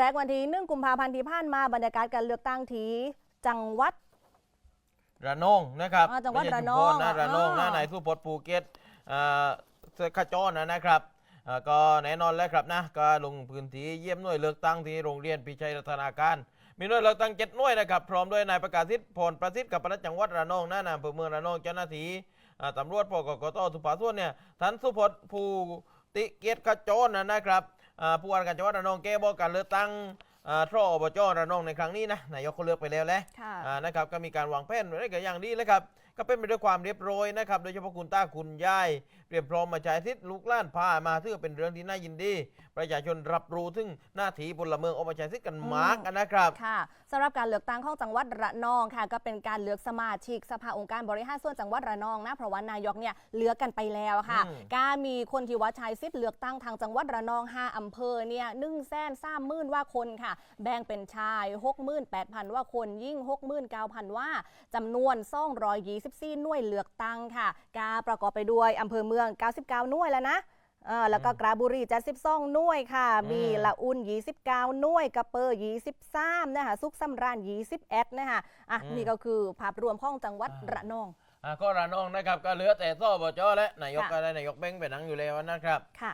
แรกวันที่หนึ่งกุมภาพันธ์ที่ผ่านมาบรรยากาศการเลือกตั้งที่จังหวัดระนองนะครับอ่าจังหวัดไม่ใช่ระชุมนพองนะระนองนะอ่านายสุพจน์ภูเก็ตอ่าเสื้อขจรนะนะครับอ่าก็แน่นอนแล้วครับนะก็ลงพื้นที่เยี่ยมหน่วยเลือกตั้งที่โรงเรียนพิชัยรัตนาการมีหน่วยเลือกตั้งเจ็ดหน่วยนะครับพร้อมด้วยนายประกาศสิทธิ์พลประสิทธิ์กับปลัดจังหวัดระนองนะนายอำเภอเมืองระนองเจ้าหน้าที่อ่าตำรวจปกกตสุภาส่วนเนี่ยท่านสุพจน์ภูติเกียรติขจรนะนะครับอ่า ผู้ว่าราชการจังหวัดระนองแก้บอกการเลือกตั้งอ่าทรอบจระนองในครั้งนี้นะนายกเขาเลือกไปแล้วแหละค่ะอ่านะครับก็มีการวางแผนไว้กันอย่างดีเลยครับก็เป็นไปด้วยความเรียบร้อยนะครับ โดยเฉพาะคุณตาคุณยายเตรียมพร้อมมาใช้ทิศลูกหล้านพามาซึ่งเป็นเรื่องที่น่ายินดี ประชาชนรับรู้ถึงหน้าที่พลเมืองออกมาใช้สิทธิ์กันมากกันนะครับค่ะสำหรับการเลือกตั้งของจังหวัดระนองค่ะ ก็เป็นการเลือกสมาชิกสภาองค์การบริหารส่วนจังหวัดระนองนะเพราะว่านายกเนี่ยเลือกกันไปแล้วค่ะอืมก็มีคนที่ว่าใช้สิทธิ์เลือกตั้งทางจังหวัดระนอง 5อำเภอเนี่ยหนึ่งแสนสามหมื่นว่าคนค่ะ แบ่งเป็นชาย 68,000 ว่าคนยิ่ง 69,000 ว่าจำนวน224หน่วยเลือกตั้งค่ะกาประกอบไปด้วยอำเภอเมือง 99 หน่วยแล้วนะเออแล้วก็กราบุรี72หน่วยค่ะ มีอืมละอุ่น 29 หน่วย กระเปอร์ 23 นะคะสุขสำราญ21นะคะอะนี่ก็คือภาพรวมของจังหวัดระนองอ่าก็ระนองนะครับก็เหลือแต่ซ่อบจและนายกค่ะก็ได้นายกเบ้งไปนั่งอยู่แล้วนะครับค่ะ